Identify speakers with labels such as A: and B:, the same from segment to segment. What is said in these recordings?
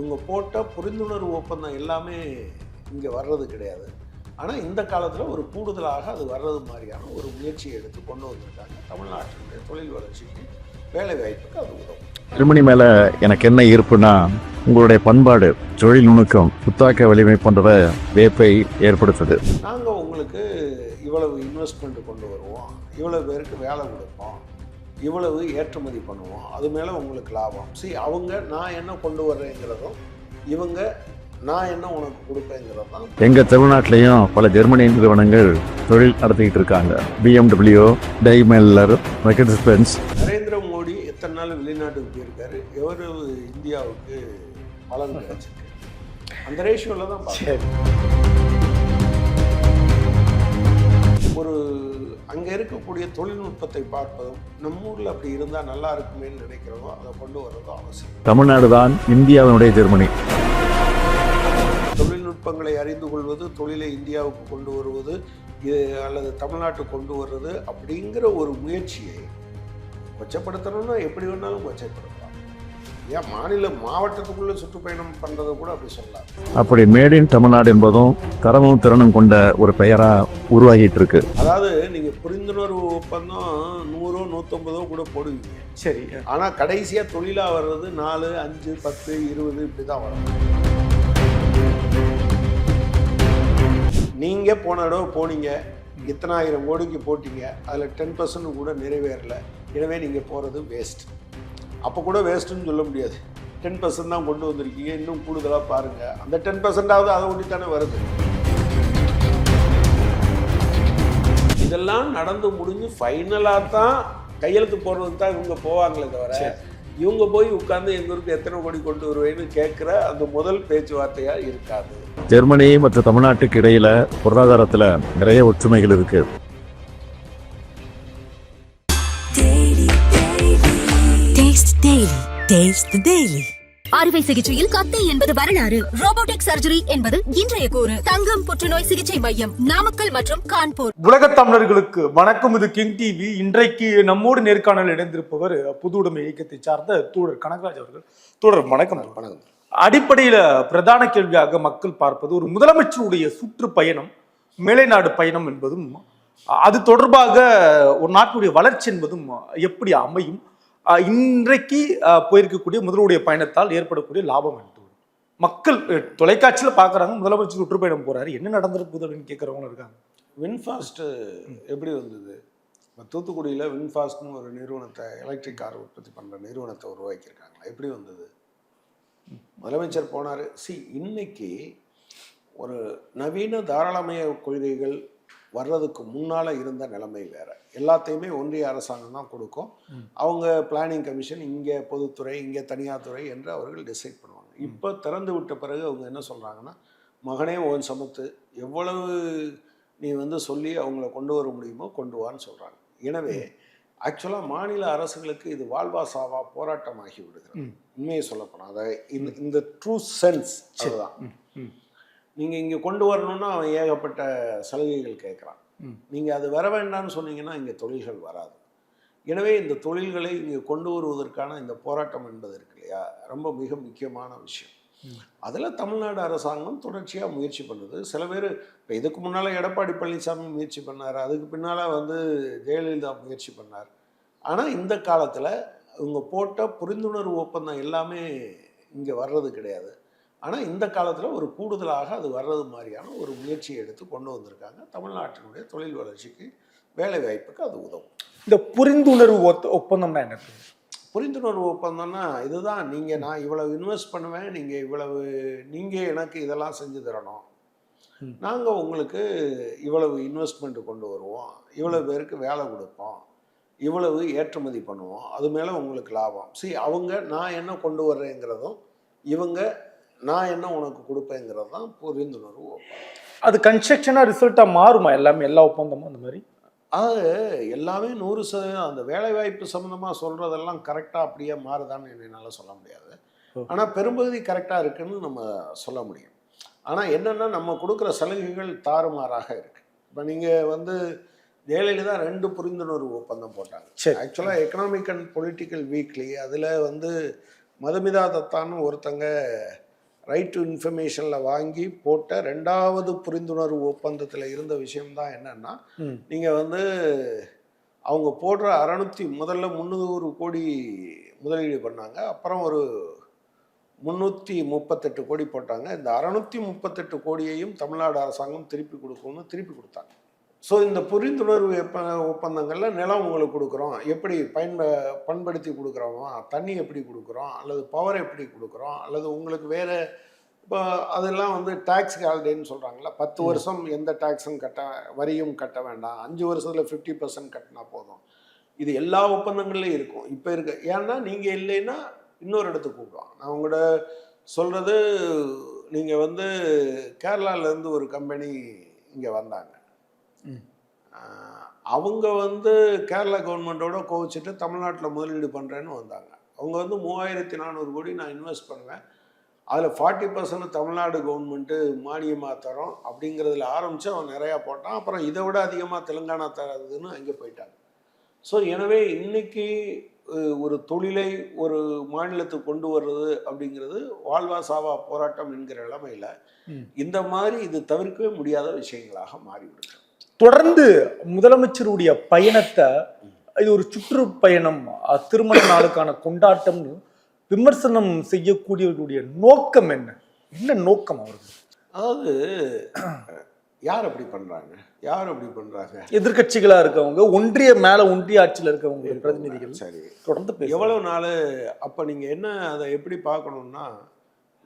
A: இவங்க போட்ட புரிந்துணர்வு ஒப்பந்தம் எல்லாமே இங்கே வர்றது கிடையாது. ஆனால் இந்த காலத்தில் ஒரு கூடுதலாக அது வர்றது மாதிரியான ஒரு முயற்சியை எடுத்து கொண்டு வந்திருக்காங்க. தமிழ்நாட்டினுடைய தொழில் வளர்ச்சிக்கு வேலை வாய்ப்புக்கு அது உதவும்.
B: திருமணி மேல எனக்கு என்ன ஈர்ப்புனா உங்களுடைய பண்பாடு தொழில் நுணுக்கம் புத்தாக்க வலிமை போன்றவை வேப்பை ஏற்படுத்துது.
A: நாங்கள் உங்களுக்கு இவ்வளவு இன்வெஸ்ட்மெண்ட் கொண்டு வருவோம். இவ்வளவு பேருக்கு வேலை கொடுப்போம். இவ்வளவு ஏற்றுமதி பண்ணுவோம். அது மேலே உங்களுக்கு லாபம். See அவங்க நான் என்ன கொண்டு வர்றேங்கிறதும் இவங்க நான் என்ன உனக்கு கொடுப்பேங்கிறது தான்
B: எங்க தமிழ்நாட்டிலையும் பல ஜெர்மனி நிறுவனங்கள் தொழில் நடத்திக்கிட்டு இருக்காங்க. BMW Daimler Mercedes Benz
A: Narendra Modi எத்தனை நாள் வெளிநாட்டுக்கு போயிருக்காரு? எவ்வளவு இந்தியாவுக்கு பலன் கிடைச்சிருக்கு? அந்த ரேஷியோவில் தான் ஒரு அங்கே இருக்கக்கூடிய தொழில்நுட்பத்தை பார்ப்பதும் நம்ம ஊரில் அப்படி இருந்தால் நல்லா இருக்குமேன்னு நினைக்கிறதோ அதை கொண்டு வர்றதும் அவசியம்.
B: தமிழ்நாடு தான் இந்தியாவினுடைய ஜெர்மனி.
A: தொழில்நுட்பங்களை அறிந்து கொள்வது தொழிலை இந்தியாவுக்கு கொண்டு வருவது அல்லது தமிழ்நாட்டுக்கு கொண்டு வர்றது அப்படிங்கிற ஒரு முயற்சியை கொச்சப்படுத்தணும்னா எப்படி வேணாலும் கொச்சைப்படுத்தலாம் ஏன் மாநில மாவட்டத்துக்குள்ள சுற்றுப்பயணம் பண்ணுறதை கூட அப்படி சொல்லலாம்.
B: அப்படி மேட் இன் தமிழ்நாடு என்பதும் தரமும் திறனும் கொண்ட ஒரு பெயரா உருவாகிட்டு இருக்கு
A: அதாவது நீங்கள் புரிந்துணர்வு ஒப்பந்தம் நூறோ நூற்றம்பதோ கூட போடுவீங்க.
C: சரி.
A: ஆனால் கடைசியாக தொழிலாக வர்றது நாலு அஞ்சு பத்து இருபது இப்படி தான் வரும். நீங்கள் போன தடவை போனீங்க. இத்தனாயிரம் கோடிக்கு போட்டீங்க. அதில் டென் பர்சன்ட் கூட நிறைவேறல. எனவே நீங்கள் போகிறது வேஸ்ட் அப்போ கூட வேஸ்ட்டுன்னு சொல்ல முடியாது. டென் பர்சன்ட் தான் கொண்டு வந்திருக்கீங்க. இன்னும் கூடுதலாக பாருங்கள் அந்த டென் பர்சன்டாவது அதை ஒட்டி தானே வருது. இதெல்லாம் நடந்து முடிஞ்சு ஃபைனலாக தான் கையெழுத்து போடுறதுக்கு தான் இவங்க போவாங்களே தவிர இவங்க போய் உட்கார்ந்து எங்க ஊருக்கு எத்தனை கோடி கொண்டு வருவேன்னு கேட்குற அந்த முதல் பேச்சுவார்த்தையா இருக்காது.
B: ஜெர்மனி மற்றும் தமிழ்நாட்டுக்கு இடையில பொருளாதாரத்துல நிறைய ஒற்றுமைகள் இருக்கு.
D: Taste the Daily.
E: அறுவை சிகிச்சையில் கத்தை என்பது வரலாறு. ரோபோட்டிக் சர்ஜரி என்பது இன்றைய கூறு. தங்கம் புற்றுநோய் சிகிச்சை மையம் நாமக்கல் மற்றும் கான்பூர்.
C: உலகத் தமிழர்களுக்கு வணக்கம். இது கிங் டிவி. இன்றைக்கு நம்மோடு நேர்காணல் இணைந்திருப்பவர் புது உடைமை இயக்கத்தை சார்ந்த தூடர் கனகராஜ் அவர்கள். தூடர் வணக்கம்.
A: வணக்கம்.
C: அடிப்படையில பிரதான கேள்வியாக மக்கள் பார்ப்பது ஒரு முதலமைச்சருடைய சுற்றுப்பயணம் மேலைநாடு பயணம் என்பதும் அது தொடர்பாக ஒரு நாட்டுடைய வளர்ச்சி என்பதும் எப்படி அமையும்? இன்றைக்கு போயிருக்கக்கூடிய முதல்வருடைய பயணத்தால் ஏற்படக்கூடிய லாபம் என்று மக்கள் தொலைக்காட்சியில் பார்க்குறாங்க முதலமைச்சர் சுற்றுப்பயணம் போகிறாரு என்ன நடந்திருக்குது அப்படின்னு கேட்கறவங்க இருக்காங்க.
A: வின்ஃபாஸ்ட்டு எப்படி வந்தது? இப்போ தூத்துக்குடியில் வின்ஃபாஸ்ட்னு ஒரு நிறுவனத்தை எலக்ட்ரிக் கார் உற்பத்தி பண்ணுற நிறுவனத்தை உருவாக்கியிருக்காங்களா? எப்படி வந்தது? முதலமைச்சர் போனார். சி இன்னைக்கு ஒரு நவீன தாராளமய கொள்கைகள் வர்றதுக்கு முன்னால் இருந்த நிலைமை வேறு. எல்லாத்தையுமே ஒன்றிய அரசாங்கம் தான் கொடுக்கும். அவங்க பிளானிங் கமிஷன் இங்கே பொதுத்துறை இங்கே தனியார் துறை என்று அவர்கள் டிசைட் பண்ணுவாங்க. இப்போ திறந்து விட்ட பிறகு அவங்க என்ன சொல்கிறாங்கன்னா மகனே ஓன் சமத்து எவ்வளவு நீ வந்து சொல்லி அவங்கள கொண்டு வர முடியுமோ கொண்டு வான்னு சொல்கிறாங்க எனவே ஆக்சுவலாக மாநில அரசுகளுக்கு இது வாழ்வா சாவா போராட்டமாகி விடுகிறது. உண்மையை சொல்லப்போனால் அதை இந்த இந்த ட்ரூ சென்ஸ் அதுதான். நீங்கள் இங்கே கொண்டு வரணும்னா அவன் ஏகப்பட்ட சலுகைகள் கேட்குறான். நீங்கள் அது வர வேண்டாம்னு சொன்னீங்கன்னா இங்கே தொழில்கள் வராது. எனவே இந்த தொழில்களை இங்கே கொண்டு வருவதற்கான இந்த போராட்டம் என்பது இருக்கு இல்லையா? ரொம்ப மிக முக்கியமான விஷயம். அதில் தமிழ்நாடு அரசாங்கம் தொடர்ச்சியாக முயற்சி பண்ணுது. சில பேர் இப்போ இதுக்கு முன்னால் எடப்பாடி பழனிசாமி முயற்சி பண்ணார். அதுக்கு பின்னால் வந்து ஜெயலலிதா முயற்சி பண்ணார். ஆனால் இந்த காலத்தில் இவங்க போட்ட புரிந்துணர்வு ஒப்பந்தம் எல்லாமே இங்கே வர்றது கிடையாது. ஆனால் இந்த காலத்தில் ஒரு கூடுதலாக அது வர்றது மாதிரியான ஒரு முயற்சியை எடுத்து கொண்டு வந்திருக்காங்க. தமிழ்நாட்டினுடைய தொழில் வளர்ச்சிக்கு வேலை வாய்ப்புக்கு அது உதவும்.
C: இந்த புரிந்துணர்வு ஒத்த- ஒப்பந்தம்னா என்ன
A: புரிந்துணர்வு ஒப்பந்தம்னா இதுதான். நீங்கள் நான் இவ்வளவு இன்வெஸ்ட் பண்ணுவேன் நீங்கள் இவ்வளவு நீங்கள் எனக்கு இதெல்லாம் செஞ்சு தரணும். நாங்கள் உங்களுக்கு இவ்வளவு இன்வெஸ்ட்மெண்ட் கொண்டு வருவோம். இவ்வளவு பேருக்கு வேலை கொடுப்போம். இவ்வளவு ஏற்றுமதி பண்ணுவோம். அது மேலே உங்களுக்கு லாபம். See அவங்க நான் என்ன கொண்டு வர்றேங்கிறதும் இவங்க நான் என்ன உனக்கு கொடுப்பேங்கிறது தான் புரிந்துணர்வு ஒப்பந்தம்.
C: அது கன்ஸ்ட்ரக்ஷனா ரிசல்ட்டா மாறுமா? எல்லாமே எல்லா ஒப்பந்தமும் அந்த மாதிரி?
A: அது எல்லாமே நூறு சதவீதம் அந்த வேலைவாய்ப்பு சம்மந்தமாக சொல்கிறதெல்லாம் கரெக்டாக அப்படியே மாறுதான்னு என்னால் சொல்ல முடியாது. ஆனால் பெரும்பகுதி கரெக்டாக இருக்குன்னு நம்ம சொல்ல முடியும். ஆனால் என்னென்னா நம்ம கொடுக்குற சலுகைகள் தாறுமாறாக இருக்குது இப்போ நீங்கள் வந்து ஜெயலலிதா ரெண்டு புரிந்துணர்வு ஒப்பந்தம் போட்டாங்க.
C: சரி.
A: ஆக்சுவலாக எக்கனாமிக் அண்ட் பொலிட்டிக்கல் வீக்லி அதில் வந்து மதுமிதா தத்தான்னு ஒருத்தங்க ரைட் டு இன்ஃபர்மேஷனில் வாங்கி போட்ட ரெண்டாவது புரிந்துணர்வு ஒப்பந்தத்தில் இருந்த விஷயம்தான் என்னன்னா. நீங்கள் வந்து அவங்க போடுற அறநூற்றி முதல்ல முந்நூறு கோடி முதலீடு பண்ணாங்க. அப்புறம் ஒரு முந்நூற்றி முப்பத்தெட்டு கோடி போட்டாங்க. இந்த அறநூற்றி முப்பத்தெட்டு கோடியையும் தமிழ்நாடு அரசாங்கம் திருப்பி கொடுக்கணும்னு திருப்பி கொடுத்தாங்க. ஸோ இந்த புரிந்துணர்வு ஒப்பந்தங்கள்ல நிலம் உங்களுக்கு கொடுக்குறோம். எப்படி பயன்ப பண்படுத்தி கொடுக்குறோமா தண்ணி எப்படி கொடுக்குறோம் அல்லது பவர் எப்படி கொடுக்குறோம் அல்லது உங்களுக்கு வேறு இப்போ அதெல்லாம் வந்து டேக்ஸ் ஹாலிடேன்னு சொல்கிறாங்களா பத்து வருஷம் எந்த டேக்ஸும் கட்ட வரியும் கட்ட வேண்டாம். அஞ்சு வருஷத்தில் ஃபிஃப்டி பர்சன்ட் கட்டினா போதும். இது எல்லா ஒப்பந்தங்கள்லையும் இருக்கும். இப்போ இருக்க ஏன்னா நீங்கள் இல்லைன்னா இன்னொரு இடத்துக்கு கூப்பிடுவாங்க. நான் உங்களோட சொல்கிறது நீங்கள் வந்து கேரளாலேருந்து ஒரு கம்பெனி இங்கே வந்தாங்க. அவங்க வந்து கேரளா கவர்மெண்ட்டோட கோவிச்சிட்டு தமிழ்நாட்டில் முதலீடு பண்ணுறேன்னு வந்தாங்க. அவங்க வந்து மூவாயிரத்தி நானூறு கோடி நான் இன்வெஸ்ட் பண்ணுவேன். அதில் ஃபார்ட்டி பர்சன்ட் தமிழ்நாடு கவர்மெண்ட்டு மானியமாக தரோம் அப்படிங்கிறதுல ஆரம்பித்து அவன் நிறையா போட்டான். அப்புறம் இதை விட அதிகமாக தெலுங்கானா தராதுன்னு அங்கே போயிட்டாங்க. ஸோ எனவே இன்னைக்கு அஹ், ஒரு தொழிலை ஒரு மாநிலத்துக்கு கொண்டு வர்றது அப்படிங்கிறது வாழ்வா சாவா போராட்டம் என்கிற நிலைமையில்
C: ம்.
A: இந்த மாதிரி இது தவிர்க்கவே முடியாத விஷயங்களாக மாறிவிடுது.
C: தொடர்ந்து முதலமைச்சருடைய பயணத்தை இது ஒரு சுற்றுப்பயணம் திருமண நாளுக்கான கொண்டாட்டம்னு விமர்சனம் செய்யக்கூடியவர்களுடைய நோக்கம் என்ன? என்ன நோக்கம் அவர்கள்?
A: அதாவது யார் அப்படி பண்றாங்க? யார் அப்படி பண்றாங்க?
C: எதிர்க்கட்சிகளா இருக்கவங்க ஒன்றிய மேல ஒன்றிய ஆட்சியில இருக்கவங்க பிரதிநிதிகள்
A: சரி.
C: தொடர்ந்து.
A: எவ்வளவு நாள் அப்ப நீங்க என்ன அதை எப்படி பார்க்கணும்னா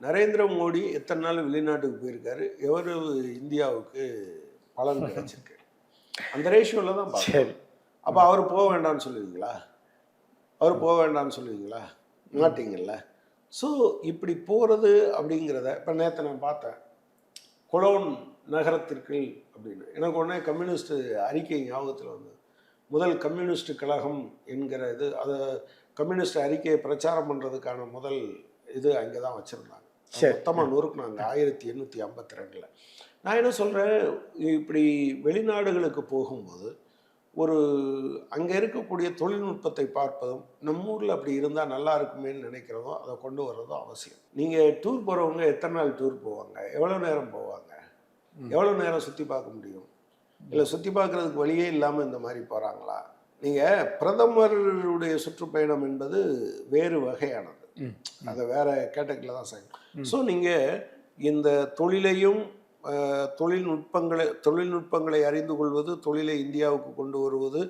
A: நரேந்திர மோடி எத்தனை நாள் வெளிநாட்டுக்கு போயிருக்காரு? எவ்வளவு இந்தியாவுக்கு பலன் கிடைச்சிருக்கு? அந்த ரேஷியோல தான்
C: சரி.
A: அப்ப அவர் போக வேண்டாம்னு சொல்லுவீங்களா? அவர் போக வேண்டாம்னு சொல்லுவீங்களா? மாட்டீங்கல்ல. ஸோ இப்படி போகிறது அப்படிங்கிறத இப்போ நேற்று நான் பார்த்தேன். கொலோன் நகரத்திற்கு அப்படின்னு. எனக்கு உடனே கம்யூனிஸ்ட் அறிக்கை ஞாபகத்தில் வந்தது. முதல் கம்யூனிஸ்ட் கழகம் என்கிற இது அதை கம்யூனிஸ்ட் அறிக்கையை பிரச்சாரம் பண்ணுறதுக்கான முதல் இது அங்கே தான் வச்சுருந்தாங்க.
C: சரி.
A: மொத்தமாக நொறுக்குனாங்க. ஆயிரத்தி எண்ணூற்றி ஐம்பத்தி ரெண்டில். நான் என்ன சொல்கிறேன் இப்படி வெளிநாடுகளுக்கு போகும்போது ஒரு அங்கே இருக்கக்கூடிய தொழில்நுட்பத்தை பார்ப்பதும் நம்ம ஊரில் அப்படி இருந்தால் நல்லா இருக்குமேன்னு நினைக்கிறதும் அதை கொண்டு வர்றதும் அவசியம். நீங்கள் டூர் போகிறவங்க எத்தனை நாள் டூர் போவாங்க? எவ்வளோ நேரம் போவாங்க? எவ்வளோ நேரம் சுற்றி பார்க்க முடியும்? இல்லை சுற்றி பார்க்குறதுக்கு வழியே இல்லாமல் இந்த மாதிரி போகிறாங்களா நீங்கள் பிரதமருடைய சுற்றுப்பயணம் என்பது வேறு வகையானது. அதை வேற கேட்டகரியில் தான் செய்யணும். ஸோ நீங்கள் இந்த தொழிலையும் தொழில்நுட்பங்களை தொழில்நுட்பங்களை அறிந்து கொள்வது தொழிலை இந்தியாவுக்கு கொண்டு வருவது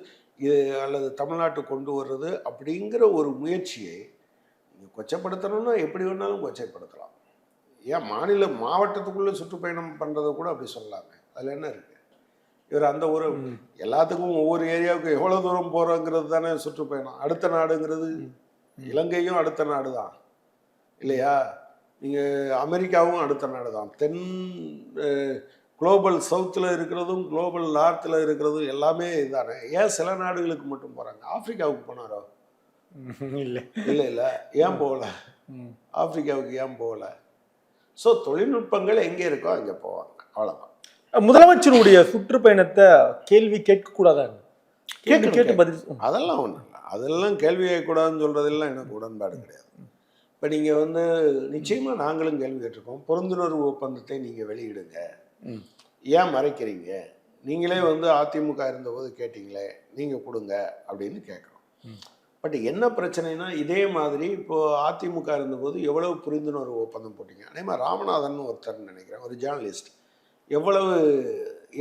A: இது அல்லது தமிழ்நாட்டுக்கு கொண்டு வர்றது அப்படிங்கிற ஒரு முயற்சியை நீங்க கொச்சைப்படுத்தணும்னா எப்படி வேணாலும் கொச்சைப்படுத்தலாம். ஏன் மாநில மாவட்டத்துக்குள்ளே சுற்றுப்பயணம் பண்ணுறதை கூட அப்படி சொல்லலாமே அதில் என்ன இருக்குது இவர் அந்த ஒரு எல்லாத்துக்கும் ஒவ்வொரு ஏரியாவுக்கும் எவ்வளோ தூரம் போகிறோங்கிறது தானே சுற்றுப்பயணம். அடுத்த நாடுங்கிறது இலங்கையும் அடுத்த நாடு தான் இல்லையா? நீங்கள் அமெரிக்காவும் அடுத்த நாடு தான் தென் குளோபல் சவுத்தில் இருக்கிறதும் குளோபல் நார்த்தில் இருக்கிறதும் எல்லாமே இதுதானே ஏன் சில நாடுகளுக்கு மட்டும் போகிறாங்க ஆப்பிரிக்காவுக்கு போனாரோ?
C: இல்ல.
A: இல்லை இல்லை. ஏன் போகல. ஆப்பிரிக்காவுக்கு ஏன் போகல? ஸோ தொழில்நுட்பங்கள் எங்கே இருக்கோ அங்கே போவாங்க. அவ்வளோதான்
C: முதலமைச்சருடைய சுற்றுப்பயணத்தை கேள்வி கேட்க கூடாதாங்க கேள்வி
A: கேட்கணும்,
C: கேட்டு பதில்.
A: அதெல்லாம் ஒன்றும் இல்லை. அதெல்லாம் கேள்வி கேட்கக்கூடாதுன்னு சொல்கிறதெல்லாம் எனக்கு உடன்பாடு கிடையாது. இப்போ நீங்கள் வந்து நிச்சயமாக நாங்களும் கேள்வி கேட்டிருக்கோம். பொருந்துணர்வு ஒப்பந்தத்தை நீங்கள் வெளியிடுங்க. ஏன் மறைக்கிறீங்க? நீங்களே வந்து அதிமுக இருந்தபோது கேட்டீங்களே நீங்கள் கொடுங்க அப்படின்னு கேட்குறோம். பட் என்ன பிரச்சனைனா இதே மாதிரி இப்போ அதிமுக இருந்தபோது எவ்வளவு புரிந்துணர்வு ஒப்பந்தம் போட்டீங்க? அதே மாதிரி ராமநாதன் ஒருத்தர் நினைக்கிறேன் ஒரு ஜேர்னலிஸ்ட். எவ்வளவு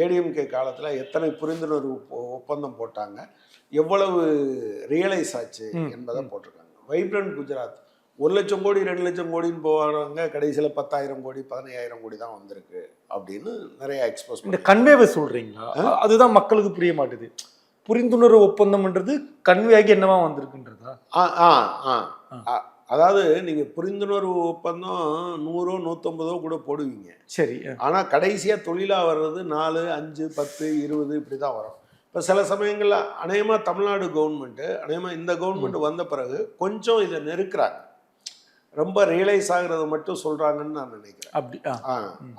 A: ஏடிஎம்கே காலத்தில் எத்தனை புரிந்துணர்வு ஒப்பந்தம் போட்டாங்க? எவ்வளவு ரியலைஸ் ஆச்சு என்பதை போட்டிருக்காங்க. வைப்ரண்ட் குஜராத் ஒரு லட்சம் கோடி ரெண்டு லட்சம் கோடின்னு போவாங்க. கடைசியில் பத்தாயிரம் கோடி பதினையாயிரம் கோடி தான் வந்திருக்கு அப்படின்னு நிறைய எக்ஸ்போஸ்
C: இந்த கன்வேவை சொல்றீங்களா? அதுதான் மக்களுக்கு புரிய மாட்டுது. புரிந்துணர்வு ஒப்பந்தம்ன்றது கன்வேயாகி என்னவா வந்திருக்குன்றதா?
A: ஆ ஆ ஆ. ஆ. அதாவது நீங்கள் புரிந்துணர்வு ஒப்பந்தம் நூறோ நூற்றம்பதோ கூட போடுவீங்க.
C: சரி
A: ஆனால் கடைசியாக தொழிலாக வர்றது நாலு அஞ்சு பத்து இருபது இப்படி தான் வரும். இப்போ சில சமயங்களில் அநேகமாக தமிழ்நாடு கவர்மெண்ட்டு அநேகமாக இந்த கவர்மெண்ட் வந்த பிறகு கொஞ்சம் இதை நெருக்குறாங்க. ரொம்ப ரியலைஸ் ஆகுறத மட்டும் சொல்கிறாங்கன்னு நான் நினைக்கிறேன்.
C: அப்படி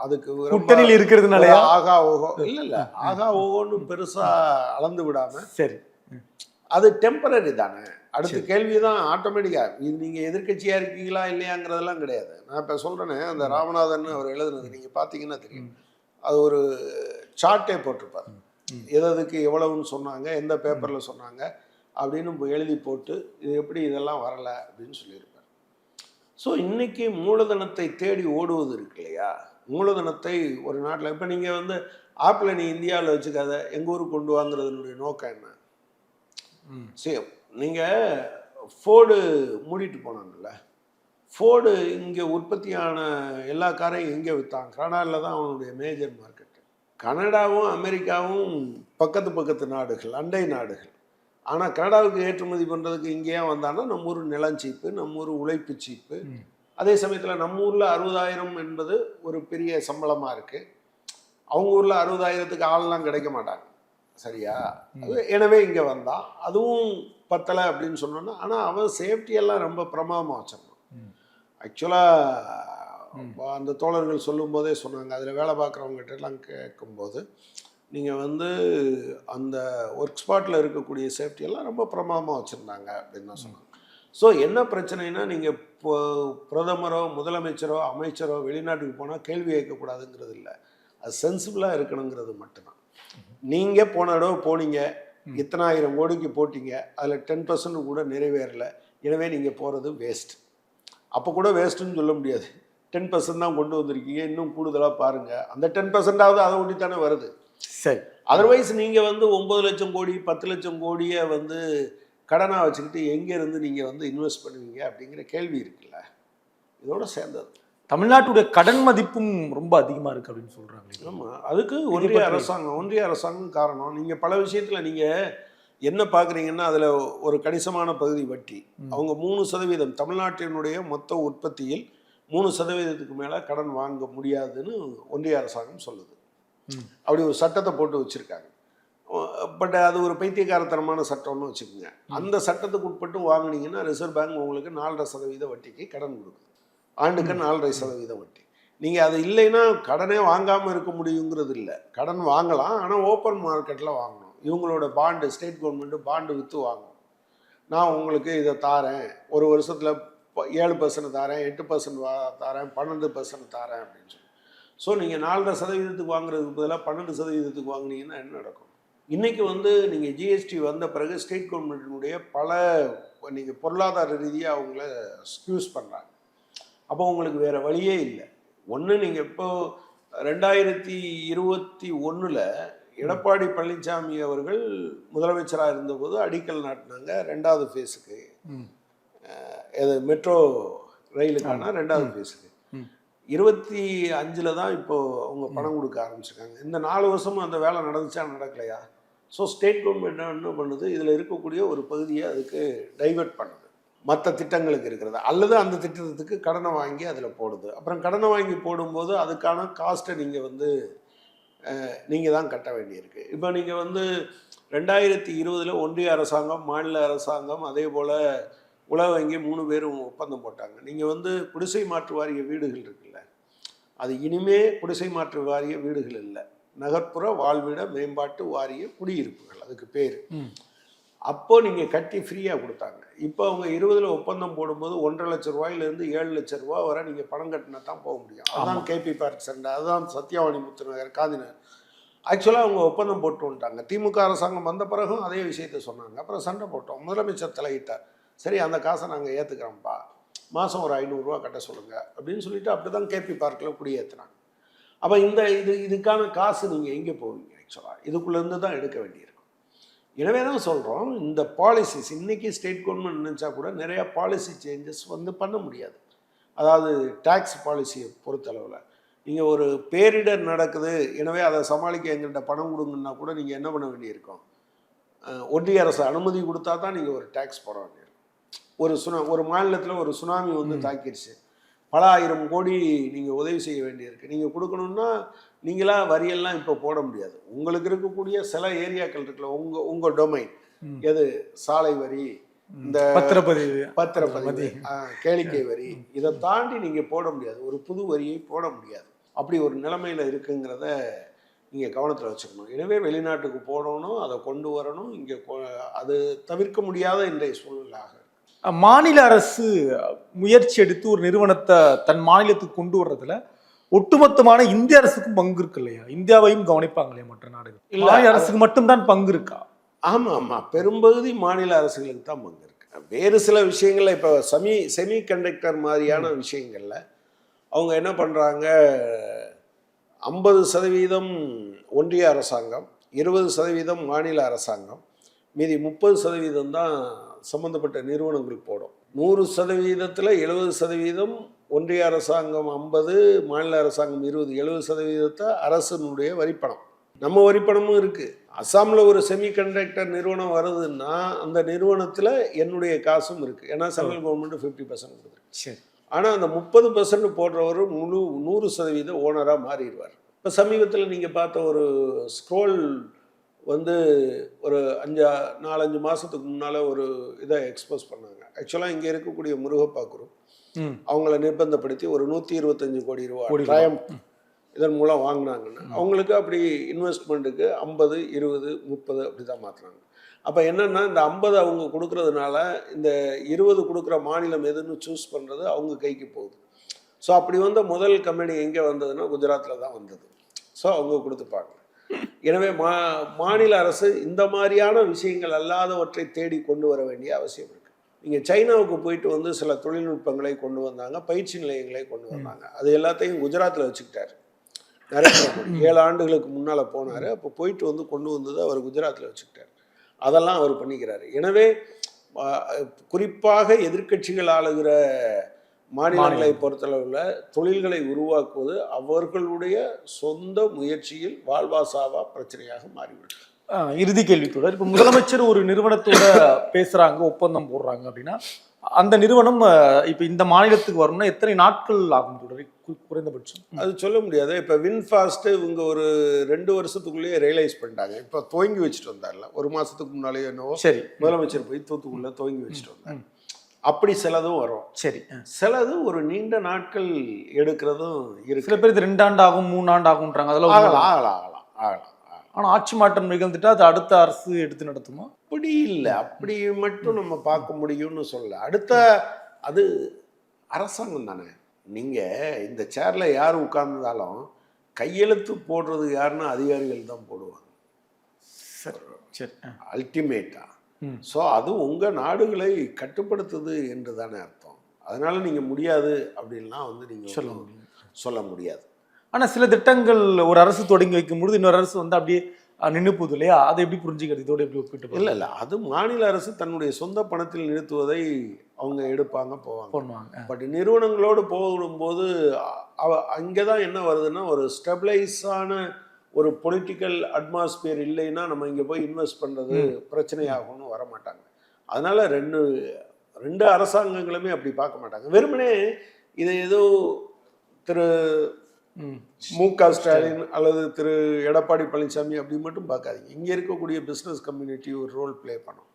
A: அதுக்கு ரொம்ப
C: கூட்டணியில் இருக்கிறதுனாலயா?
A: ஆகா ஓஹோ இல்லை இல்லை. ஆகா ஓஹோன்னு பெருசாக அளந்து விடாமல்
C: சரி.
A: அது டெம்பரரி தானே. அடுத்த கேள்வி தான் ஆட்டோமேட்டிக்காக இது நீங்கள் எதிர்க்கட்சியாக இருக்கீங்களா இல்லையாங்கிறதெல்லாம் கிடையாது. நான் இப்போ சொல்கிறேனே அந்த ராமநாதன் அவர் எழுதுனது நீங்கள் பார்த்தீங்கன்னா தெரியும். அது ஒரு சார்ட்டே போட்டிருப்பார். எது எதுக்கு எவ்வளவுன்னு சொன்னாங்க எந்த பேப்பரில் சொன்னாங்க அப்படின்னு எழுதி போட்டு இது எப்படி இதெல்லாம் வரலை அப்படின்னு சொல்லியிருப்பார். ஸோ இன்னைக்கு மூலதனத்தை தேடி ஓடுவது இருக்கு இல்லையா? மூலதனத்தை ஒரு நாட்டில் இப்போ நீங்கள் வந்து ஆப்பிளை நீ இந்தியாவில் வச்சுக்காத எங்கள் ஊருக்கு கொண்டு வாங்குறதுனுடைய நோக்கம் என்ன? சரி நீங்கள் ஃபோர்டு மூடிட்டு போனாங்கல்ல. ஃபோர்டு இங்கே உற்பத்தியான எல்லா காரையும் எங்கே விற்றான் கனடாவில் தான் அவனுடைய மேஜர் மார்க்கெட் கனடாவும் அமெரிக்காவும் பக்கத்து பக்கத்து நாடுகள் அண்டை நாடுகள். ஆனால் கனடாவுக்கு ஏற்றுமதி பண்ணுறதுக்கு இங்கேயே வந்தான்னா நம்ம ஊர் நிலம் சீப்பு நம்ம ஊர் உழைப்பு சீப்பு. அதே சமயத்தில் நம்ம ஊரில் அறுபதாயிரம் என்பது ஒரு பெரிய சம்பளமாக இருக்குது அவங்க ஊரில் அறுபதாயிரத்துக்கு ஆள்லாம் கிடைக்க மாட்டாங்க. சரியா? அது எனவே இங்கே வந்தான் அதுவும் பத்தலை அப்படின்னு சொன்னோன்னா ஆனால் அவன் சேஃப்டி எல்லாம் ரொம்ப பிரமாதமாக வச்சிருந்தான் ஆக்சுவலாக அந்த தோழர்கள் சொல்லும்போதே சொன்னாங்க. அதில் வேலை பார்க்குறவங்ககிட்ட எல்லாம் கேட்கும்போது நீங்கள் வந்து அந்த ஒர்க் ஸ்பாட்டில் இருக்கக்கூடிய எல்லாம் ரொம்ப பிரமாதமாக வச்சுருந்தாங்க அப்படின்னு தான் சொன்னாங்க ஸோ என்ன பிரச்சனைனா நீங்கள் இப்போ பிரதமரோ முதலமைச்சரோ அமைச்சரோ வெளிநாட்டுக்கு போனால் கேள்வி கேட்கக்கூடாதுங்கிறது இல்லை. அது சென்சிபிளாக இருக்கணுங்கிறது மட்டும்தான். நீங்கள் போன தடவை போனீங்க. இத்தனாயிரம் கோடிக்கு போட்டீங்க. அதில் டென் பர்சன்ட் கூட நிறைவேறலை. எனவே நீங்கள் போகிறது வேஸ்ட் அப்போ கூட வேஸ்ட்டுன்னு சொல்ல முடியாது. டென் பர்சன்ட் தான் கொண்டு வந்திருக்கீங்க. இன்னும் கூடுதலாக பாருங்கள் அந்த டென் பர்சன்டாவது அதை ஒட்டி தானே வருது.
C: சரி.
A: அதர்வைஸ் நீங்கள் வந்து ஒம்பது லட்சம் கோடி பத்து லட்சம் கோடியை வந்து கடனாக வச்சுக்கிட்டு எங்கேருந்து நீங்கள் வந்து இன்வெஸ்ட் பண்ணுவீங்க அப்படிங்கிற கேள்வி இருக்குல்ல. இதோட சேர்ந்தது.
C: தமிழ்நாட்டுடைய கடன் மதிப்பும் ரொம்ப அதிகமா இருக்கு அப்படின்னு சொல்றாங்க.
A: ஆமாம் அதுக்கு ஒன்றிய அரசாங்கம் ஒன்றிய அரசாங்கம் காரணம். நீங்கள் பல விஷயத்தில் நீங்கள் என்ன பார்க்குறீங்கன்னா அதில் ஒரு கணிசமான பகுதி வட்டி. அவங்க மூணு சதவீதம் தமிழ்நாட்டினுடைய மொத்த உற்பத்தியில் மூணு சதவீதத்துக்கு மேலே கடன் வாங்க முடியாதுன்னு ஒன்றிய அரசாங்கம் சொல்லுது. அப்படி ஒரு சட்டத்தை போட்டு வச்சுருக்காங்க. பட் அது ஒரு பைத்தியக்காரத்தனமான சட்டம்னு வச்சுக்கோங்க. அந்த சட்டத்துக்கு உட்பட்டு வாங்கினீங்கன்னா ரிசர்வ் பேங்க் உங்களுக்கு நாலரை சதவீத வட்டிக்கு கடன் கொடுக்குது ஆண்டுக்கு நாலரை சதவீத வட்டி. நீங்கள் அது இல்லைன்னா கடனே வாங்காமல் இருக்க முடியுங்கிறது இல்லை. கடன் வாங்கலாம் ஆனால் ஓப்பன் மார்க்கெட்டில் வாங்கணும். இவங்களோட பாண்டு ஸ்டேட் கவர்மெண்ட்டு பாண்டு விற்று வாங்கணும். நான் உங்களுக்கு இதை தாரேன். ஒரு வருஷத்தில் ஏழு பர்சன்ட் தாரேன் எட்டு பர்சன்ட் தாரேன் பன்னெண்டு பர்சன்ட் தாரேன் அப்படின்னு சொல்லி. ஸோ நீங்கள் நாலரை சதவீதத்துக்கு வாங்குறதுக்கு பதிலாக பன்னெண்டு சதவீதத்துக்கு வாங்குனீங்கன்னா என்ன நடக்கும்? இன்றைக்கி வந்து நீங்கள் ஜிஎஸ்டி வந்த பிறகு ஸ்டேட் கவர்மெண்ட்டினுடைய பல நீங்கள் பொருளாதார ரீதியாக அவங்கள ஸ்கியூஸ் பண்ணுறாங்க அப்போ உங்களுக்கு வேறு வழியே இல்லை. ஒன்று நீங்கள் இப்போ ரெண்டாயிரத்தி இருபத்தி ஒன்றில் எடப்பாடி பழனிசாமி அவர்கள் முதலமைச்சராக இருந்தபோது அடிக்கல் நாட்டினாங்க. ரெண்டாவது ஃபேஸுக்கு இது மெட்ரோ ரயிலுக்கான ரெண்டாவது ஃபேஸுக்கு இருபத்தி அஞ்சில் தான் இப்போ அவங்க பணம் கொடுக்க ஆரம்பிச்சிருக்காங்க. இந்த நாலு வருஷமும் அந்த வேலை நடந்துச்சா நடக்கலையா? ஸோ ஸ்டேட் கவர்மெண்ட் என்ன பண்ணுது? இதில் இருக்கக்கூடிய ஒரு பகுதியை அதுக்கு டைவர்ட் பண்ணுது. மற்ற திட்டங்களுக்கு இருக்கிறது. அல்லது அந்த திட்டத்துக்கு கடனை வாங்கி அதில் போடுது. அப்புறம் கடனை வாங்கி போடும்போது அதுக்கான காஸ்ட்டை நீங்கள் வந்து நீங்கள் தான் கட்ட வேண்டியிருக்கு. இப்போ நீங்கள் வந்து ரெண்டாயிரத்தி இருபதில் ஒன்றிய அரசாங்கம் மாநில அரசாங்கம் அதே போல் உலக வங்கி மூணு பேரும் ஒப்பந்தம் போட்டாங்க. நீங்கள் வந்து குடிசை மாற்று வாரிய வீடுகள் இருக்குல்ல அது இனிமே குடிசை மாற்று வாரிய வீடுகள் இல்லை. நகர்ப்புற வாழ்விட மேம்பாட்டு வாரிய குடியிருப்புகள் அதுக்கு பேர். அப்போ நீங்கள் கட்டி ஃப்ரீயாக கொடுத்தாங்க. இப்போ அவங்க இருபதுல ஒப்பந்தம் போடும்போது ஒன்றரை லட்ச ரூபாயிலேருந்து ஏழு லட்ச ரூபா வரை நீங்கள் பணம் கட்டினா தான் போக முடியும். அதுதான் கேபி பார்க் சென்டர் அதுதான் சத்யாவாணி முத்துநகர் காந்திநகர். ஆக்சுவலாக அவங்க ஒப்பந்தம் போட்டு வந்துட்டாங்க திமுக அரசாங்கம் வந்த பிறகும் அதே விஷயத்த சொன்னாங்க. அப்புறம் சண்டை போட்டோம். முதலமைச்சர் தலையிட்டார். சரி அந்த காசை நாங்கள் ஏற்றுக்கிறோம்ப்பா மாதம் ஒரு ஐநூறுரூவா கட்ட சொல்லுங்கள் அப்படின்னு சொல்லிட்டு அப்படி தான் கேபி பார்க்கில் குடியேற்றினாங்க அப்போ இந்த இது இதுக்கான காசு நீங்கள் எங்கே போவீங்க ஆக்சுவலாக இதுக்குள்ளேருந்து தான் எடுக்க வேண்டியிருக்கும் எனவே தான் சொல்கிறோம் இந்த பாலிசிஸ் இன்றைக்கி ஸ்டேட் கவர்மெண்ட் நினச்சா கூட நிறையா பாலிசி சேஞ்சஸ் வந்து பண்ண முடியாது. அதாவது டேக்ஸ் பாலிசியை பொறுத்தளவில். நீங்கள் ஒரு பேரிடர் நடக்குது எனவே அதை சமாளிக்க எங்கள்கிட்ட பணம் கொடுங்கன்னா கூட நீங்கள் என்ன பண்ண வேண்டியிருக்கும்? ஒன்றிய அரசு அனுமதி கொடுத்தா தான் நீங்கள் ஒரு டேக்ஸ் போட வேண்டியிருக்கும். ஒரு சுனா ஒரு மாநிலத்தில் ஒரு சுனாமி வந்து தாக்கிடுச்சு பல ஆயிரம் கோடி நீங்கள் உதவி செய்ய வேண்டியிருக்கு. நீங்கள் கொடுக்கணுன்னா நீங்களா வரியெல்லாம் இப்போ போட முடியாது. உங்களுக்கு இருக்கக்கூடிய சில ஏரியாக்கள் இருக்குல்ல உங்கள் உங்கள் டொமைன் எது? சாலை வரி இந்த
C: பத்திரப்பதிவு.
A: பத்திரப்பதிவு கேளிக்கை வரி. இதை தாண்டி நீங்கள் போட முடியாது. ஒரு புது வரியை போட முடியாது. அப்படி ஒரு நிலைமையில் இருக்குங்கிறத நீங்கள் கவனத்தில் வச்சுக்கணும். எனவே வெளிநாட்டுக்கு போடணும் அதை கொண்டு வரணும். இங்கே அது தவிர்க்க முடியாத இன்றைய சூழ்நிலையாக இருக்கு.
C: மாநில அரசு முயற்சி எடுத்து ஒரு நிறுவனத்தை தன் மாநிலத்துக்கு கொண்டு வர்றதுல ஒட்டுமொத்தமான இந்திய அரசுக்கும் பங்கு இருக்கு இல்லையா? இந்தியாவையும் கவனிப்பாங்க இல்லையா மற்ற நாடுகள்.
A: இல்ல,
C: மாநில அரசுக்கு மட்டும்தான் பங்கு இருக்கா?
A: ஆமாம் ஆமாம் பெரும்பகுதி மாநில அரசுகளுக்கு தான் பங்கு இருக்கு. வேறு சில விஷயங்கள்ல இப்போ செமி செமி கண்டக்டர் மாதிரியான விஷயங்கள்ல அவங்க என்ன பண்ணுறாங்க ஐம்பது சதவீதம் ஒன்றிய அரசாங்கம் இருபது சதவீதம் மாநில அரசாங்கம் மீதி முப்பது சதவீதம் தான் சம்மந்தப்பட்ட நிறுவனங்கள் போடும். நூறு சதவீதத்தில் எழுபது சதவீதம் ஒன்றிய அரசாங்கம் ஐம்பது மாநில அரசாங்கம் இருபது எழுபது சதவீதத்தை அரசனுடைய வரிப்பணம். நம்ம வரிப்பணமும் இருக்குது அஸ்ஸாமில் ஒரு செமிகண்டக்டர் நிறுவனம் வருதுன்னா அந்த நிறுவனத்தில் என்னுடைய காசும் இருக்குது ஏன்னா சென்ட்ரல் கவர்மெண்ட் ஃபிஃப்டி பர்சன்ட் கொடுத்துருக்கு
C: சரி.
A: ஆனால் அந்த முப்பது பர்சன்ட் போடுறவர் முழு நூறு சதவீத ஓனராக மாறிடுவார். இப்போ சமீபத்தில் நீங்கள் பார்த்த ஒரு ஸ்க்ரோல் வந்து ஒரு அஞ்சா நாலஞ்சு மாதத்துக்கு முன்னால் ஒரு இதை எக்ஸ்போஸ் பண்ணாங்க. ஆக்சுவலாக இங்கே இருக்கக்கூடிய முருகப்பா குரூப்
C: ம்.
A: அவங்கள நிர்பந்தப்படுத்தி ஒரு நூற்றி இருபத்தஞ்சு கோடி ரூபா
C: கோடி ரூபா.
A: ட்ரயம் இதன் மூலம் வாங்கினாங்கன்னா. அவங்களுக்கு அப்படி இன்வெஸ்ட்மெண்ட்டுக்கு ஐம்பது இருபது முப்பது அப்படி தான் மாற்றினாங்க அப்போ என்னென்னா இந்த ஐம்பது அவங்க கொடுக்கறதுனால இந்த இருபது கொடுக்குற மாநிலம் எதுன்னு சூஸ் பண்ணுறது அவங்க கைக்கு போகுது. ஸோ அப்படி வந்த முதல் கம்பெனி எங்கே வந்ததுன்னா குஜராத்தில் தான் வந்தது. ஸோ அவங்க கொடுத்துப்பாங்க எனவே மா மாநில அரசு இந்த மாதிரியான விஷயங்கள் அல்லாதவற்றை தேடி கொண்டு வர வேண்டிய அவசியம் இருக்குது நீங்கள் சைனாவுக்கு போயிட்டு வந்து சில தொழில்நுட்பங்களை கொண்டு வந்தாங்க பயிற்சி நிலையங்களை கொண்டு வந்தாங்க. அது எல்லாத்தையும் குஜராத்தில் வச்சுக்கிட்டாரு. நரேந்திர மோடி. ஏழு ஆண்டுகளுக்கு முன்னால் போனார். அப்போ போயிட்டு வந்து கொண்டு வந்தது அவர் குஜராத்தில் வச்சுக்கிட்டார். அதெல்லாம் அவர் பண்ணிக்கிறாரு. எனவே குறிப்பாக எதிர்க்கட்சிகள் ஆளுகிற மாநிலங்களை பொறுத்தளவில் தொழில்களை உருவாக்குவது அவர்களுடைய சொந்த முயற்சியில் வாழ்வாசாவா பிரச்சனையாக மாறிவிடும்.
C: ஆ, இறுதி கேள்வி தொடர் இப்போ முதலமைச்சர் ஒரு நிறுவனத்தோட பேசுறாங்க ஒப்பந்தம் போடுறாங்க அப்படின்னா அந்த நிறுவனம் இப்போ இந்த மாநிலத்துக்கு வரணும்னா எத்தனை நாட்கள் ஆகும் தொடர் குறைந்தபட்சம்.
A: அது சொல்ல முடியாது. இப்போ வின்ஃபாஸ்ட்டு இவங்க ஒரு ரெண்டு வருஷத்துக்குள்ளேயே ரியலைஸ் பண்ணிட்டாங்க. இப்போ துவங்கி வச்சுட்டு வந்தார்ல. ஒரு மாதத்துக்கு முன்னாலேயே என்னவோ
C: சரி.
A: முதலமைச்சர் போய் தூத்துக்குள்ள துவங்கி வச்சுட்டு வந்தார். அப்படி சிலதும் வரும்
C: சரி.
A: சிலது ஒரு நீண்ட நாட்கள் எடுக்கிறதும் இருக்கு
C: சில பேர் ரெண்டு ஆண்டு ஆகும் மூணு ஆண்டு ஆகுன்றாங்க அதெல்லாம்
A: ஆகலாம்? ஆகலாம் ஆகலாம் ஆகலாம் ஆகலாம்.
C: ஆனா ஆட்சி மாற்றம் நிகழ்ந்துட்டா அது அடுத்த அரசு எடுத்து நடத்துமா
A: அப்படி இல்லை அப்படி மட்டும் நம்ம பார்க்க முடியும்னு சொல்ல அடுத்த அது அரசாங்கம் தானே நீங்கள் இந்த சேரில் யார் உட்கார்ந்தாலும் கையெழுத்து போடுறது யாருன்னா அதிகாரிகள் தான் போடுவாங்க
C: சரி சரி.
A: அல்டிமேட்டாக. ஸோ அது உங்கள் நாடுகளை கட்டுப்படுத்துது என்று தானே அர்த்தம். அதனால நீங்கள் முடியாது அப்படின்லாம் வந்து நீங்கள்
C: சொல்ல முடியும்
A: சொல்ல முடியாது.
C: ஆனா சில திட்டங்கள் ஒரு அரசு தொடங்கி வைக்கும் பொழுது இன்னொரு அரசு வந்து அப்படியே நின்னு போகுது இல்லையா? அதை எப்படி புரிஞ்சுக்கிறது? இதோட எப்படி ஒப்பிட்டு
A: இல்லை இல்லை. அது மாநில அரசு தன்னுடைய சொந்த பணத்தில் நிறுத்துவதை அவங்க எடுப்பாங்க போவாங்க.
C: பண்ணுவாங்க
A: பட் நிறுவனங்களோடு போகும்போது அவ அங்கே தான் என்ன வருதுன்னா ஒரு ஸ்டெபிளைஸான ஒரு பொலிட்டிக்கல் அட்மாஸ்பியர் இல்லைன்னா நம்ம இங்கே போய் இன்வெஸ்ட் பண்ணுறது பிரச்சனையாகும்னு வர மாட்டாங்க அதனால ரெண்டு ரெண்டு அரசாங்கங்களுமே அப்படி பார்க்க மாட்டாங்க. வெறுமனே இதை ஏதோ திரு
C: ம்.
A: க ஸ்டாலின் அல்லது திரு எடப்பாடி பழனிசாமி அப்படி மட்டும் பார்க்காதீங்க. இங்கே இருக்கக்கூடிய பிஸ்னஸ் கம்யூனிட்டி ஒரு ரோல் ப்ளே பண்ணும்.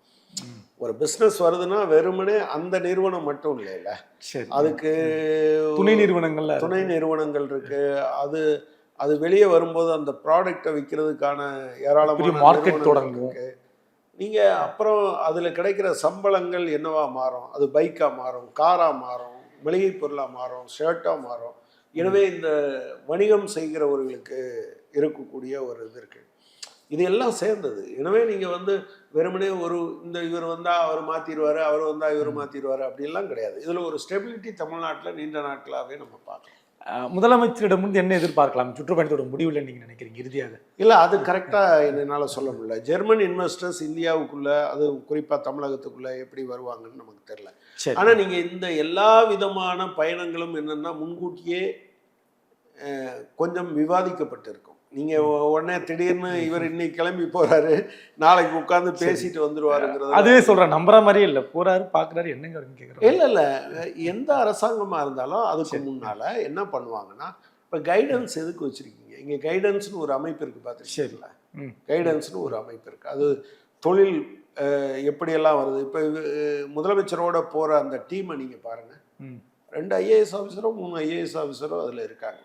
A: ஒரு பிஸ்னஸ் வருதுன்னா வெறுமனே அந்த நிறுவனம் மட்டும் இல்லைல்ல. அதுக்கு
C: துணை நிறுவனங்கள்ல
A: துணை நிறுவனங்கள் இருக்கு. அது அது வெளியே வரும்போது அந்த ப்ராடக்டை விற்கிறதுக்கான ஏராளமான நிறுவனங்கள்
C: தொடங்கும்.
A: இருக்கு. நீங்க அப்புறம் அதுல கிடைக்கிற சம்பளங்கள் என்னவா மாறும்? அது பைக்கா மாறும் காரா மாறும் மளிகை பொருளா மாறும் ஷர்ட்டா மாறும். எனவே இந்த வணிகம் செய்கிறவர்களுக்கு இருக்கக்கூடிய ஒரு இது இருக்கு. இது எல்லாம் சேர்ந்தது. எனவே நீங்க வந்து வெறுமனே ஒரு இந்த இவர் வந்தா அவர் மாத்திடுவாரு அவர் வந்தா இவர் மாத்திடுவாரு அப்படிலாம் கிடையாது. இதுல ஒரு ஸ்டெபிலிட்டி தமிழ்நாட்டுல நீண்ட நாட்களாவே நம்ம பார்க்கலாம்
C: அஹ், முதலமைச்சரிடமிருந்து என்ன எதிர்பார்க்கலாம்? சுற்றுப்பயணத்தோட முடிவில் நீங்க நினைக்கிறீங்க இறுதியாக?
A: இல்லை அது கரெக்டாக என்னால் சொல்ல முடியல. ஜெர்மன் இன்வெஸ்டர்ஸ் இந்தியாவுக்குள்ள அது குறிப்பாக தமிழகத்துக்குள்ள எப்படி வருவாங்கன்னு நமக்கு தெரியல.
C: சரி.
A: ஆனால் நீங்கள் இந்த எல்லா விதமான பயணங்களும் என்னென்னா முன்கூட்டியே கொஞ்சம் விவாதிக்கப்பட்டிருக்கும். நீங்கள் உடனே திடீர்னு இவர் இன்னைக்கு கிளம்பி போறாரு. நாளைக்கு உட்காந்து பேசிட்டு வந்துருவாருங்கிறது
C: அதுவே சொல்றேன் நம்புற மாதிரியே இல்ல. போறாரு பாக்குறாரு என்னங்க கேக்குறாரு.
A: இல்லை இல்லை. எந்த அரசாங்கமாக இருந்தாலும் அதுக்கு முன்னால் என்ன பண்ணுவாங்கன்னா இப்போ கைடன்ஸ் எதுக்கு வச்சுருக்கீங்க? இங்கே கைடன்ஸ்னு ஒரு அமைப்பு இருக்குது பார்த்துருக்கீங்களா?
C: ம்.
A: கைடன்ஸ்னு ஒரு அமைப்பு இருக்குது அது தொழில் எப்படியெல்லாம் வருது? இப்போ முதலமைச்சரோட போகிற அந்த டீமை நீங்கள் பாருங்கள்
C: ம்.
A: ரெண்டு ஐஏஎஸ் ஆஃபீஸரும் மூணு ஐஏஎஸ் ஆஃபீஸரும் அதில் இருக்காங்க.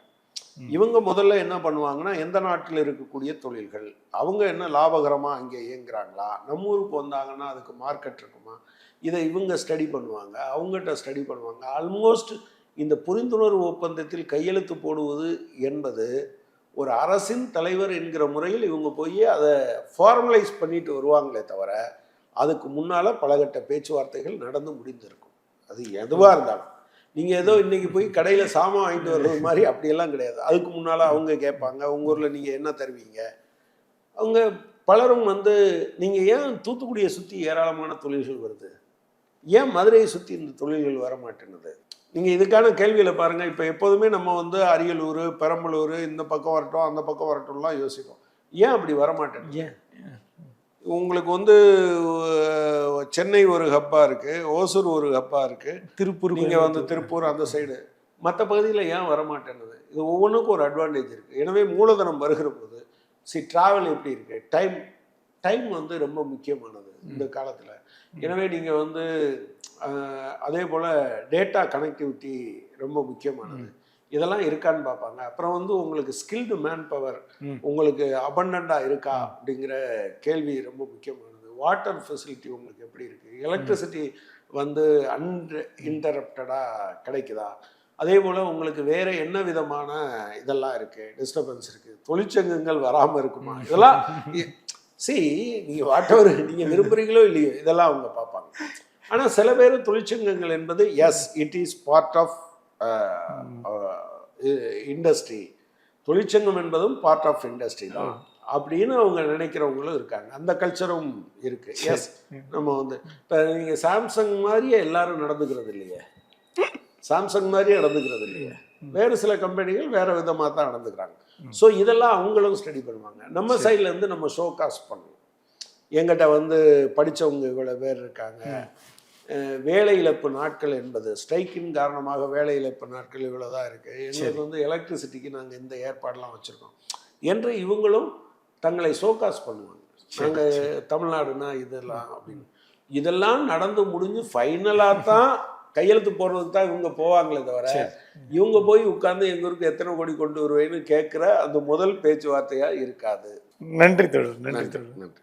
A: இவங்க முதல்ல என்ன பண்ணுவாங்கன்னா எந்த நாட்டில் இருக்கக்கூடிய தொழில்கள் அவங்க என்ன லாபகரமாக அங்கே இயங்குறாங்களா நம்ம ஊருக்கு வந்தாங்கன்னா அதுக்கு மார்க்கெட் இருக்குமா இதை இவங்க ஸ்டடி பண்ணுவாங்க அவங்ககிட்ட ஸ்டடி பண்ணுவாங்க. ஆல்மோஸ்ட் இந்த புரிந்துணர்வு ஒப்பந்தத்தில் கையெழுத்து போடுவது என்பது ஒரு அரசின் தலைவர் என்கிற முறையில் இவங்க போய் அதை ஃபார்மலைஸ் பண்ணிட்டு வருவாங்களே தவிர அதுக்கு முன்னால் பலகட்ட பேச்சுவார்த்தைகள் நடந்து முடிந்திருக்கும். அது எதுவாக இருந்தாலும். நீங்கள் ஏதோ இன்னைக்கு போய் கடையில் சாமான் வாங்கிட்டு வர்றது மாதிரி அப்படியெல்லாம் கிடையாது. அதுக்கு முன்னால் அவங்க கேட்பாங்க உங்கள் ஊரில் நீங்கள் என்ன தருவீங்க? அவங்க பலரும் வந்து நீங்கள் ஏன் தூத்துக்குடியை சுற்றி ஏராளமான தொழில்கள் வருது? ஏன் மதுரையை சுற்றி இந்த தொழில்கள் வர மாட்டேங்குது நீங்கள் இதுக்கான கேள்வியில் பாருங்கள் இப்போ எப்போதுமே நம்ம வந்து அரியலூர் பெரம்பலூர் இந்த பக்கம் வரட்டும் அந்த பக்கம் வரட்டும்லாம் யோசிக்கும் ஏன் அப்படி வர மாட்டேங்குது
C: ஏன்?
A: உங்களுக்கு வந்து சென்னை ஒரு ஹப்பா இருக்கு ஓசூர் ஒரு ஹப்பா இருக்கு.
C: திருப்பூர்
A: நீங்க வந்து திருப்பூர் அந்த சைடு. மற்ற பகுதியில் ஏன் வர மாட்டேங்குது இது ஒவ்வொன்றுக்கும் ஒரு அட்வான்டேஜ் இருக்கு. எனவே மூலதனம் வருகிற போது சி டிராவல் எப்படி இருக்கு? டைம் டைம் வந்து ரொம்ப முக்கியமானது இந்த காலத்தில். எனவே நீங்கள் வந்து அதே போல் டேட்டா கனெக்டிவிட்டி ரொம்ப முக்கியமானது. இதெல்லாம் இருக்கான்னு பார்ப்பாங்க. அப்புறம் வந்து உங்களுக்கு ஸ்கில்டு மேன் பவர். உங்களுக்கு அபண்டண்டாக இருக்கா அப்படிங்கிற கேள்வி ரொம்ப முக்கியமானது. வாட்டர் ஃபெசிலிட்டி உங்களுக்கு எப்படி இருக்குது எலக்ட்ரிசிட்டி வந்து அன் இன்டரப்டடாக கிடைக்குதா? அதே போல் உங்களுக்கு வேற என்ன விதமான இதெல்லாம் இருக்குது டிஸ்டர்பன்ஸ் இருக்குது தொழிற்சங்கங்கள் வராமல் இருக்குமா? இதெல்லாம் சி நீங்கள் வாட்டவர் நீங்கள் விரும்புகிறீங்களோ இல்லையோ இதெல்லாம் அவங்க பார்ப்பாங்க. ஆனால் சில பேர் தொழிற்சங்கங்கள் என்பது yes it is part of industry தொழிற்சங்கம் என்பதும் பார்ட் ஆஃப் இண்டஸ்ட்ரி தான். அப்படின்னு அவங்க நினைக்கிறவங்களும் இருக்காங்க. அந்த கல்ச்சரும் இருக்கு. எஸ் நம்ம வந்து இப்போ நீங்கள் சாம்சங் மாதிரியே எல்லாரும் நடந்துக்கிறது இல்லையே? சாம்சங் மாதிரியே நடந்துக்கிறது இல்லையே? வேறு சில கம்பெனிகள் வேற விதமாக தான் நடந்துக்கிறாங்க. ஸோ இதெல்லாம் அவங்களும் ஸ்டடி பண்ணுவாங்க. நம்ம சைட்ல இருந்து நம்ம ஷோ காஸ்ட் பண்ணுவோம். எங்கிட்ட வந்து படிச்சவங்க இவ்வளோ பேர் இருக்காங்க. வேலை இழப்பு நாட்கள் என்பது ஸ்ட்ரைக்கின் காரணமாக வேலை இழப்பு நாட்கள் இவ்வளோ தான் இருக்குது எங்களுக்கு வந்து எலக்ட்ரிசிட்டிக்கு நாங்கள் இந்த ஏற்பாடெல்லாம் வச்சுருக்கோம். என்று இவங்களும் தங்களை ஷோகாஸ் பண்ணுவாங்க. நாங்கள் தமிழ்நாடுனா இதெல்லாம் அப்படின்னு. இதெல்லாம் நடந்து முடிஞ்சு ஃபைனலாக தான் கையெழுத்து போடுறதுக்கு தான் இவங்க போவாங்களே தவிர இவங்க போய் உட்கார்ந்து எங்க ஊருக்கு எத்தனை கோடி கொண்டு வருவேன்னு கேட்குற அந்த முதல் பேச்சுவார்த்தையா இருக்காது.
C: நன்றி தொடர் நன்றி தொடர்
A: நன்றி.